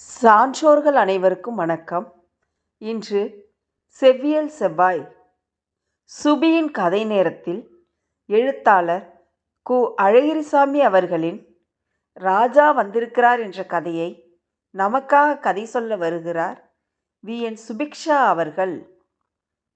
சான்றோர்கள் அனைவருக்கும் வணக்கம். இன்று செவ்வியல் செவ்வாய் சுபியின் கதை நேரத்தில் எழுத்தாளர் கு. அழகிரிசாமி அவர்களின் ராஜா வந்திருக்கிறார் என்ற கதையை நமக்காக கதை சொல்ல வருகிறார் வி. என். சுபிக்ஷா அவர்கள்.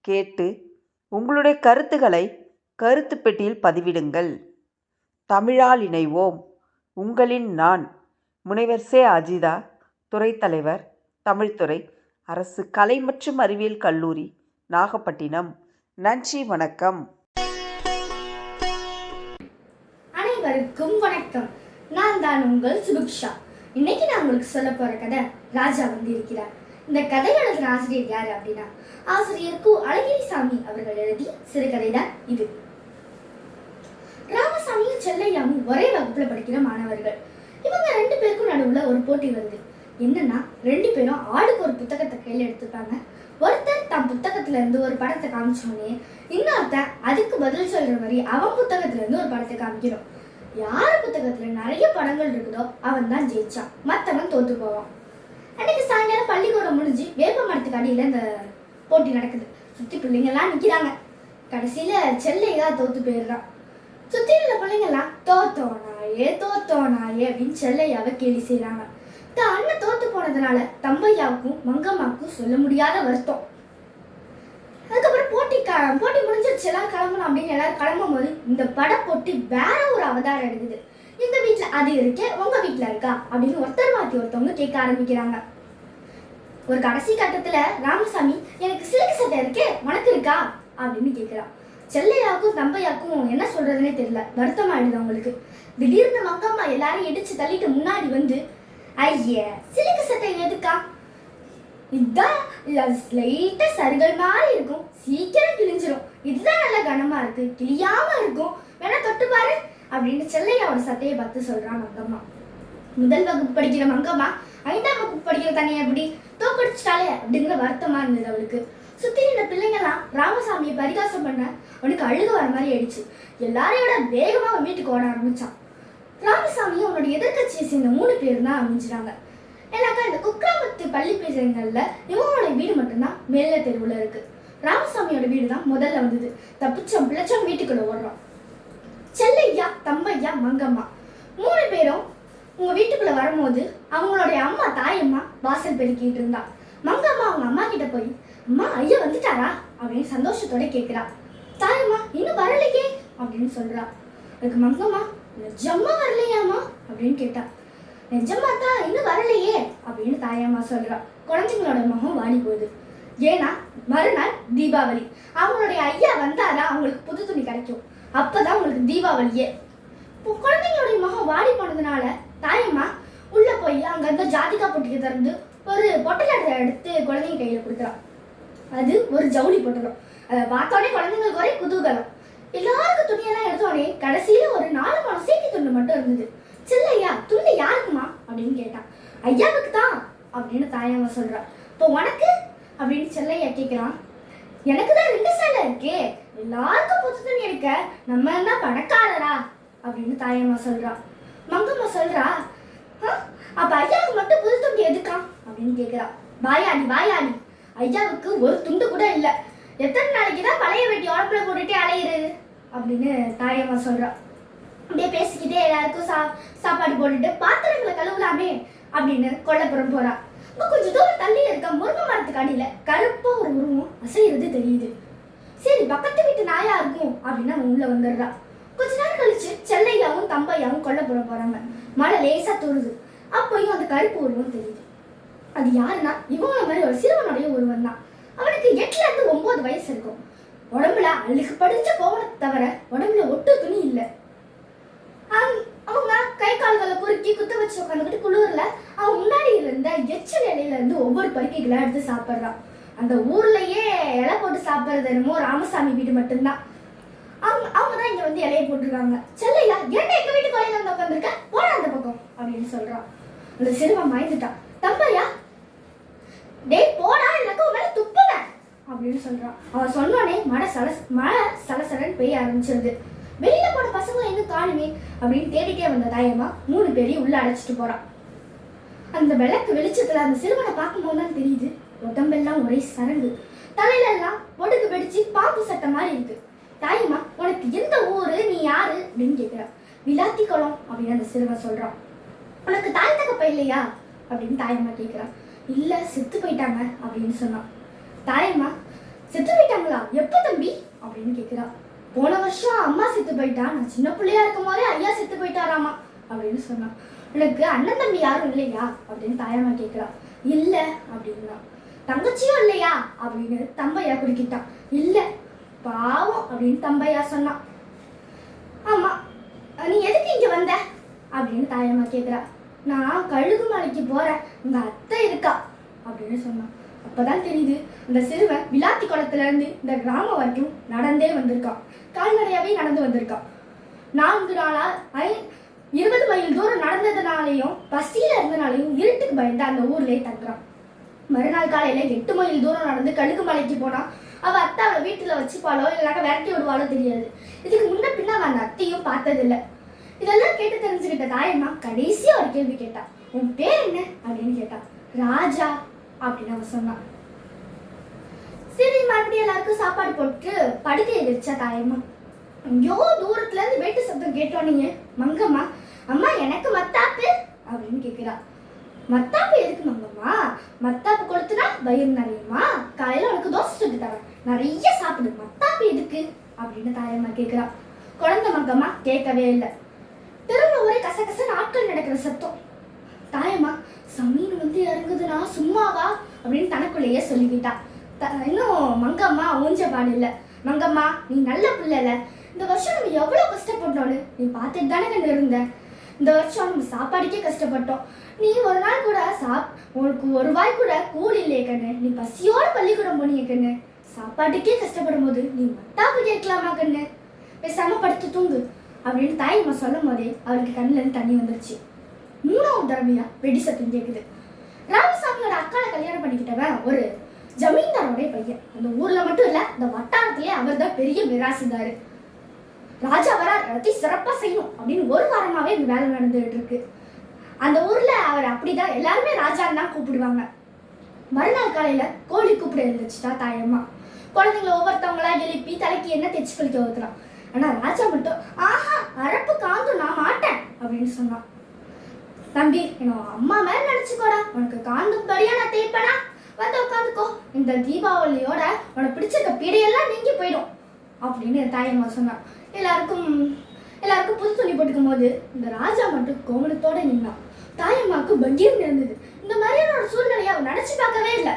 கேட்டு உங்களுடைய கருத்துக்களை கருத்து பெட்டியில் பதிவிடுங்கள். தமிழால் இணைவோம். உங்களின் நான் முனைவர் சே. அஜிதா. துறைத் தலைவர் தமிழ்துறை அரசு கலை மற்றும் அறிவியல் கல்லூரி நாகப்பட்டினம். நன்றி வணக்கம். அனைவருக்கும் வணக்கம். நான் தான் உங்கள் சுபிக்ஷா. இன்னைக்கு நான் உங்களுக்கு சொல்ல போற கதை ராஜா வந்து இருக்கிறார் இந்த கதை எழுதின ஆசிரியர் யார் அப்படின்னா ஆசிரியர் கு. அழகிரிசாமி அவர்கள் எழுதிய சிறுகதை தான் இது. ராமசாமியும் செல்லையாமும் ஒரே வகுப்புல படிக்கிற மாணவர்கள். இவங்க ரெண்டு பேருக்கும் நடுவுல ஒரு போட்டி வருது. என்னன்னா ரெண்டு பேரும் ஆளுக்கு ஒரு புத்தகத்தை கையில் எடுத்துப்பாங்க ஒருத்தர் தன் புத்தகத்துல இருந்து ஒரு படத்தை காமிச்சோடனே இன்னொருத்தன் அதுக்கு பதில் சொல்ற மாதிரி அவன் புத்தகத்துல இருந்து ஒரு படத்தை காமிக்கிறோம் யார் புத்தகத்துல நிறைய படங்கள் இருக்குதோ அவன் தான் ஜெயிச்சான். மத்தவன் தோத்து போவான். அன்னைக்கு சாயங்காலம் பள்ளிக்கூடம் முடிஞ்சு வேப்ப மரத்துக்கு அடியில இந்த போட்டி நடக்குது. சுத்தி பிள்ளைங்கெல்லாம் நிக்கிறாங்க. கடைசியில செல்லையா தோத்து போயிடுறான். சுத்தி உள்ள பிள்ளைங்கெல்லாம் தோத்தோனாயே தோத்தோனாயே அப்படின்னு செல்லையாவை கேலி செய்யறாங்க தான் அண்ணன் தோத்து போனதுனால தம்பையாவுக்கும் மங்கம்மாவுக்கும் சொல்ல முடியாத வருத்தம். அதுக்கப்புறம் போட்டி க போட்டி முடிஞ்சிருச்சு எல்லாரும் கிளம்பணும் அப்படின்னு எல்லாரும் கிளம்பும் போது இந்த பட போட்டி வேற ஒரு அவதாரம் எடுக்குது. எங்க வீட்டுல அது இருக்கே உங்க வீட்டுல இருக்கா? அப்படின்னு ஒருத்தர் மாத்தி ஒருத்தவங்க கேட்க ஆரம்பிக்கிறாங்க. ஒரு கடைசி கட்டத்துல ராமசாமி எனக்கு சிலுக்கு சட்டை இருக்கே உனக்கு இருக்கா? அப்படின்னு கேட்கிறான் செல்லையாக்கும் தம்பையாக்கும் என்ன சொல்றதுன்னே தெரியல. வருத்தமாயிடுது அவங்களுக்கு. திடீர்னு மங்கம்மா எல்லாரும் இடிச்சு தள்ளிட்டு முன்னாடி வந்து ஐய சிலுக்கு சட்டை எதுக்கா? இதுதான் லைட்டா சருகல் மாதிரி இருக்கும். சீக்கிரம் கிழிஞ்சிரும். இதுதான் நல்ல கனமா இருக்கு. கிழியாம இருக்கும். வேணா தொட்டு பாரு அப்படின்னு செல்லையா அவன் சட்டையை பார்த்து சொல்றான் மங்கம்மா. முதல் வகுப்பு படிக்கிற மங்கம்மா ஐந்தாம் வகுப்பு படிக்கிற தனியை எப்படி? தோக்கடிச்சிட்டாலே அப்படிங்கிற வருத்தமா இருந்தது அவளுக்கு. சுத்தி நின்ற பிள்ளைங்கெல்லாம் ராமசாமியை பரிகாசம் பண்ண அவனுக்கு அழுக வர மாதிரி ஆயிடுச்சு. எல்லாரையோட விட வேகமா அவன் வீட்டுக்கு ஓட ஆரம்பிச்சான். ராமசாமியும் அவனோட எதிர்க்கட்சியை சேர்ந்த மூணு பேர் தான் அமைஞ்சிட்டாங்க ஏன்னாக்கா இந்த குக்கிராமத்து பள்ளி பேசுறதுல இவங்களோட வீடு மட்டும்தான் மேல தெருவுல இருக்கு. ராமசாமியோட வீடு தான் முதல்ல வந்தது. தப்பிச்சோம் பிள்ளைச்சோம் வீட்டுக்குள்ள ஓடுறோம். செல்லையா தம்பையா மங்கம்மா. மூணு பேரும் உங்க வீட்டுக்குள்ள வரும்போது அவங்களுடைய அம்மா தாயம்மா வாசல் பெருக்கிட்டு இருந்தா. மங்கம்மா அவங்க அம்மா கிட்ட போய் அம்மா ஐயா வந்துட்டாரா? அப்படின்னு சந்தோஷத்தோட கேட்கிறா தாயம்மா இன்னும் வரலையே அப்படின்னு சொல்றா. அதுக்கு மங்கம்மா நிஜமா வரலையாம்மா அப்படின்னு கேட்டா நிஜமா தான் இன்னும் வரலையே அப்படின்னு தாயம்மா சொல்றா குழந்தைங்களோட முகம் வாடி போகுது. ஏன்னா மறுநாள் தீபாவளி. அவங்களுடைய ஐயா வந்தாதான் அவங்களுக்கு புது துணி கிடைக்கும். அப்பதான் உங்களுக்கு தீபாவளியே. இப்போ குழந்தைங்களுடைய முகம் வாடி போனதுனால தாயம்மா உள்ள போய் அங்க இருந்த ஜாதிகா பொட்டியை திறந்து ஒரு பொட்டலத்தை எடுத்து குழந்தைங்க கையில கொடுக்குறான் அது ஒரு ஜவுளி பொட்டலம். அதை பார்த்தோடனே குழந்தைங்களுக்கு ஒரே குதூகலம். எல்லாருக்கும் துணியெல்லாம் எடுத்தோடனே கடைசியில ஒரு நாலு பணம் சீக்கி துண்டு மட்டும் இருந்தது. சில்லையா துண்டு யாருக்குமா? அப்படின்னு கேட்டான். ஐயாவுக்கு தான் அப்படின்னு தாயாம சொல்றா. இப்போ உனக்கு? அப்படின்னு செல்லையா கேட்கிறான் எனக்கு தான் ரெண்டு சேலை இருக்கே. எல்லாருக்கும் புது துணி எடுக்க. நம்ம என்ன பணக்காரரா? அப்படின்னு தாயம்மா சொல்றா. மங்கம்மா சொல்றா "ஆ, அப்ப ஐயாவுக்கு மட்டும் புது துண்டு எதுக்கா? அப்படின்னு கேக்குறா. வாயாடி வாயாடி. ஐயாவுக்கு ஒரு துண்டு கூட இல்லை. எத்தனை நாளைக்கு தான் பழைய வெட்டி உடம்புல போட்டுட்டே அலையிறது? அப்படின்னு தாயம்மா சொல்றா. அப்படியே பேசிக்கிட்டே எல்லாருக்கும் சா சாப்பாடு போட்டுட்டு பாத்திரங்களை கழுவலாமே அப்படின்னு கொல்லப்புறம் போறா. இப்போ கொஞ்சம் தூரம் தள்ளி இருக்க முருங்கை மரத்துக்கு அடியில் கருப்பாக ஒரு உருவம் அசைகிறது தெரியுது. சரி பக்கத்து வீட்டு நாயா இருக்கும் அப்படின்னு அவன் உள்ள வந்துடுறா. கொஞ்ச நேரம் கழிச்சு செல்லையாவும் தம்பையாவும் கொல்லப்புறம் போறாங்க. மழை லேசா தோறுது அப்பயும் அந்த கருப்பு உருவம் தெரியுது. அது யாருன்னா இவங்கள மாதிரி ஒரு சிறுவனுடைய ஒருவன் தான் அவனுக்கு எட்டுல இருந்து ஒன்பது வயசு இருக்கும். உடம்புல அழுகு படிச்ச கோவணத்தை தவிர உடம்புல ஒட்டு துணி இல்லை. அவங்க கை கால்களை குறுக்கி குத்த வச்சு உட்காந்துக்கிட்டு குளிர்ல அவன் முன்னாடி இருந்த எச்ச நிலையில இருந்து ஒவ்வொரு பருக்கைகளா எடுத்து சாப்பிட்றான். அந்த ஊர்லயே இலை போட்டு சாப்பிட்றது என்னமோ ராமசாமி வீடு மட்டும்தான். அவங்க அவங்க தான் இங்க வந்து இலையை போட்டிருக்காங்க. செல்லையா ஏன்டா எங்க வீட்டு கொலையில வந்து உட்காந்துருக்க போடா அந்த பக்கம் அப்படின்னு சொல்றான். அந்த சிறுவன் மாய்ந்துட்டான் தம்பையா டேய் போ இல்லக்கா உன் மேல துப்புவேன் அப்படின்னு சொல்றான் அவன் சொன்னோடனே மழை சலஸ் மழை சலசலன்னு பெய்ய ஆரம்பிச்சிருது. வெளியில போன பசங்க எங்க காணுமே? அப்படின்னு தேடிட்டே வந்த தாயம்மா மூணு பேரையும் உள்ள அழைச்சிட்டு போறான் அந்த விளக்கு வெளிச்சத்துல அந்த சிறுவனை பார்க்கும்போது தான் தெரியுது உடம்பெல்லாம் ஒரே சரங்கு. தலையில எல்லாம் ஒடுக்கு வெடிச்சு பாம்பு சட்டை மாதிரி இருக்கு. தாயம்மா உனக்கு எந்த ஊரு நீ யாரு? அப்படின்னு கேட்கிறான் விளாத்தி குளம் அப்படின்னு அந்த சிறுவன் சொல்றான். உனக்கு தாய் தகப்ப இல்லையா? அப்படின்னு தாயம்மா கேட்கிறான் இல்ல செத்து போயிட்டாங்க அப்படின்னு சொன்னான். தாயம்மா செத்து போயிட்டாங்களா எப்போ தம்பி? அப்படின்னு கேக்குறா. போன வருஷம் அம்மா செத்து போயிட்டா. நான் சின்ன பிள்ளையா இருக்கும் போதே ஐயா செத்து போயிட்டாராமா? அப்படின்னு சொன்னான் உனக்கு அண்ணன் தம்பி யாரும் இல்லையா? அப்படின்னு தாயம்மா கேட்கிறா இல்ல அப்படின்னா. தங்கச்சியும் இல்லையா? அப்படின்னு தம்பையா குறுக்கிட்டான் இல்ல பாவம் அப்படின்னு தம்பையா சொன்னான் ஆமா நீ எதுக்கு இங்க வந்த? அப்படின்னு தாயம்மா கேக்குறா. நான் கழுகு மலைக்கு போறேன். உங்க அத்தை இருக்கா? அப்படின்னு சொன்னான் அப்பதான் தெரியுது அந்த சிறுவன் விளாத்தி குளத்துல இருந்து இந்த கிராமம் வரைக்கும் நடந்தே வந்திருக்கான். கால்நடையாவே நடந்து வந்திருக்கான். நான்கு நாளா ஐ இருபது மைல் தூரம் நடந்ததுனாலையும் பசியில இருந்தனாலையும் இருட்டுக்கு பயந்து அந்த ஊர்லயே தங்குறான். மறுநாள் காலையில எட்டு மைல் தூரம் நடந்து கழுகு மலைக்கு போனா அவ அத்தை அவளை வீட்டுல வச்சுப்பாளோ இல்லைனா விரட்டி விடுவாளோ தெரியாது. இதுக்கு முன்ன பின்ன அவன் அந்த அத்தையும் பார்த்ததில்ல. இதெல்லாம் கேட்டு தெரிஞ்சுக்கிட்ட தாயம்மா கடைசியா ஒரு கேள்வி கேட்டா உன் பேர் என்ன? அப்படின்னு கேட்டா ராஜா. அப்படின்னு அவ சொன்னான் சரி மறுபடியும் எல்லாருக்கும் சாப்பாடு போட்டு படுக்கையை விரிச்சா தாயம்மா. ஐயோ தூரத்துல இருந்து வெட்டு சத்தம் கேட்டோன்னீங்க. மங்கம்மா அம்மா எனக்கு மத்தாப்பு அப்படின்னு கேக்குறா. மத்தாப்பு எதுக்கு மங்கம்மா? மத்தாப்பு கொடுத்துனா வயிறு நிறையுமா? காலையில உனக்கு தோசை சுட்டு தரேன். நிறைய சாப்பிடு. மத்தாப்பு எதுக்கு? அப்படின்னு தாயம்மா கேக்குறா. குழந்தை மங்கம்மா கேட்கவே இல்லை. திரும்ப ஒரே கசகசன்னு ஆட்கள் நடக்கிற சத்தம். தாயம்மா சமீன் வந்து இறங்குதுன்னா சும்மாவா அப்படின்னு தனக்குள்ளேயே சொல்லிக்கிட்டா த- இன்னும் மங்கம்மா ஊஞ்ச பாடு இல்லை மங்கம்மா நீ நல்ல பிள்ளைல. இந்த வருஷம் நம்ம எவ்வளோ கஷ்டப்பட்டோன்னு நீ பார்த்துட்டு தானே கண்ணு இருந்த. இந்த வருஷம் நம்ம சாப்பாடுக்கே கஷ்டப்பட்டோம். நீ ஒரு நாள் கூட சாப் உனக்கு ஒரு வாய் கூட கூலி இல்லையே கண்ணு. நீ பசியோட பள்ளிக்கூடம் போனியே கண்ணு. சாப்பாட்டுக்கே கஷ்டப்படும் போது நீ மத்தாப்பு கேட்கலாமா கண்ணு? பேசாம படுத்து தூங்கு அப்படின்னு தாயம்மா சொல்லும் போதே அவருக்கு கண்ணுல இருந்து தண்ணி வந்துருச்சு. மூணாவது தடவையா வெடி சத்தம் கேட்குது ராமசாமியோட அக்காவை கல்யாணம் பண்ணிக்கிட்டவன் ஒரு ஜமீன்தாரோடைய பையன். அந்த ஊர்ல மட்டும் இல்ல இந்த வட்டாரத்திலே அவர் தான் பெரிய மிராசிதாரு ராஜா வரா எல்லாத்தையும் சிறப்பா செய்யணும் அப்படின்னு ஒரு வாரமாவே இந்த வேலை நடந்துகிட்டு இருக்கு. அந்த ஊர்ல அவர் அப்படிதான் எல்லாருமே ராஜான்னு தான் கூப்பிடுவாங்க. மறுநாள் காலையில கோழி கூப்பிட எழுந்துச்சுட்டா தாயம்மா குழந்தைங்கள ஒவ்வொருத்தவங்களா எழுப்பி தலைக்கு என்ன தேய்ச்சி குளிக்க ஊத்துறான் ஆனா ராஜா மட்டும் ஆஹா அரப்பு காந்து நான் மாட்டேன் அப்படின்னு சொன்னான். தம்பி என்ன அம்மா மேல நினைச்சுக்கோடா. உனக்கு காந்தும்படியா நான் தேய்ப்பனா? வந்து உட்காந்துக்கோ. இந்த தீபாவளியோட உனக்கு பிடிச்சிருக்க பீடையெல்லாம் நீங்கி போயிடும். அப்படின்னு என் தாயம்மா சொன்னான் எல்லாருக்கும் எல்லாருக்கும் புது துணி போட்டுக்கும் போது இந்த ராஜா மட்டும் கோமணத்தோட நின்னான் தாயம்மாவுக்கு பகீர்னு இருந்தது இந்த மாதிரியான ஒரு சூழ்நிலையை அவன் நினைச்சு பார்க்கவே இல்லை.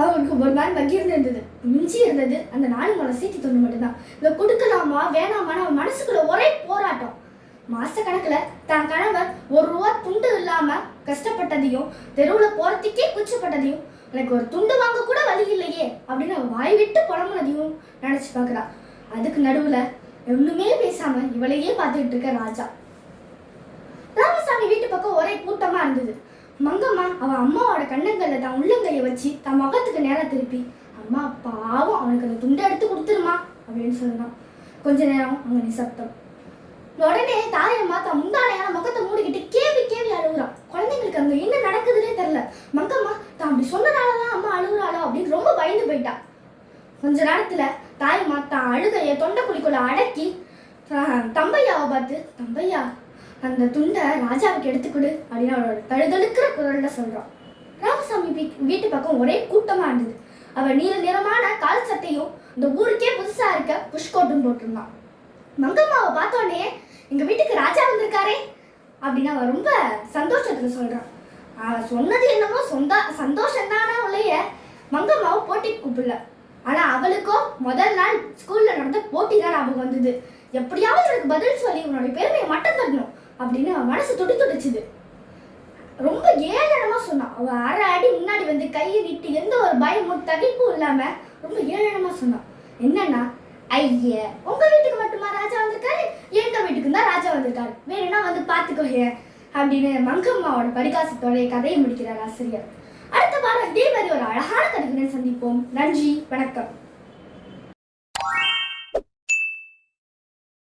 அவனுக்கு ஒரு நாள் பகீர்னு இருந்தது மிஞ்சி இருந்தது. அந்த நாலு மலை சீட்டி தொண்டு மட்டும்தான். இதை கொடுக்கலாமா வேணாமான்னு அவன் மனசுக்குள்ள ஒரே போராட்டம். மாச கணக்குல தான் கணவர் ஒரு ரூபா துண்டு இல்லாம கஷ்டப்பட்டதையும் தெருவுல போறதுக்கே குச்சப்பட்டதையும் எனக்கு ஒரு துண்டு வாங்க கூட வழி இல்லையே அப்படின்னு வாய் விட்டு புலம்புனதையும் நினைச்சு பார்க்கறா அதுக்கு நடுவுல ஒண்ணுமே பேசாம இவளையே பார்த்துக்கிட்டு இருக்க ராஜா. ராமசாமி வீட்டு பக்கம் ஒரே கூட்டமா இருந்தது. மங்கம்மா அவ அம்மாவோட கண்ணங்கள்ல தான் உள்ளங்கையை வச்சு தன் முகத்துக்கு நேரம் திருப்பி அம்மா பாவம் அவனுக்கு அந்த துண்டை எடுத்து கொடுத்துருமா? அப்படின்னு சொன்னான். கொஞ்ச நேரம் அங்க நிசப்தம். உடனே தாயம்மா தன் முந்தானையான முகத்தை மூடிக்கிட்டு கேவி கேவி அழுகுறான். குழந்தைங்களுக்கு அங்க என்ன நடக்குதுன்னே தெரியல. மங்கம்மா தான் அப்படி சொன்னனாலதான் அம்மா அழுகுறாளோ? அப்படின்னு ரொம்ப பயந்து போயிட்டா. கொஞ்ச நேரத்துல தாயம்மா தான் அழுகைய தொண்டை குழிக்குள்ள அடக்கி தம்பையாவை பார்த்து தம்பையா அந்த துண்டை ராஜாவுக்கு எடுத்துக்கொடு அப்படின்னு அவளோட தழுதழுக்கிற குரல்ல சொல்றான். ராமசாமி வீட்டு பக்கம் ஒரே கூட்டமா இருந்தது. அவ நீல நிறமான கால் சட்டையும் இந்த ஊருக்கே புதுசா இருக்க புஷ்கோட்டும் போட்டிருந்தான். மங்கம்மாவை பார்த்தோன்னே எங்கள் வீட்டுக்கு ராஜா வந்திருக்காரே அப்படின்னு அவன் ரொம்ப சந்தோஷத்தில் சொல்கிறான் அவன் சொன்னது என்னமோ சொந்த சந்தோஷம் தானே உள்ளைய மங்கம்மாவை போட்டிக்கு கூப்பிடல. ஆனால் அவளுக்கோ முதல் நாள் ஸ்கூலில் நடந்த போட்டி தான் ஞாபகம் வந்தது. எப்படியாவது எனக்கு பதில் சொல்லி உன்னோட பெருமையை மட்டும் தரணும் அப்படின்னு அவன் மனசு துடி துடிச்சுது. ரொம்ப ஏழனமாக சொன்னான். அவள் அரை அடி முன்னாடி வந்து கையை நீட்டி எந்த ஒரு பயமும் தவிப்பும் இல்லாமல் ரொம்ப ஏழனமாக சொன்னான். என்னன்னா ஐய உங்க வீட்டுக்கு மட்டுமா ராஜா வந்திருக்காரு? எங்க வீட்டுக்கு தான் ராஜா வந்திருக்காரு. வேணும்னா வந்து பாத்துக்கோங்க அப்படின்னு மங்கம்மாவோட பரிகாசத்தோட கதையை முடிக்கிறார் ஆசிரியர். அடுத்த வாரம் இதே மாதிரி ஒரு அழகான கதைகளை சந்திப்போம். நன்றி வணக்கம்.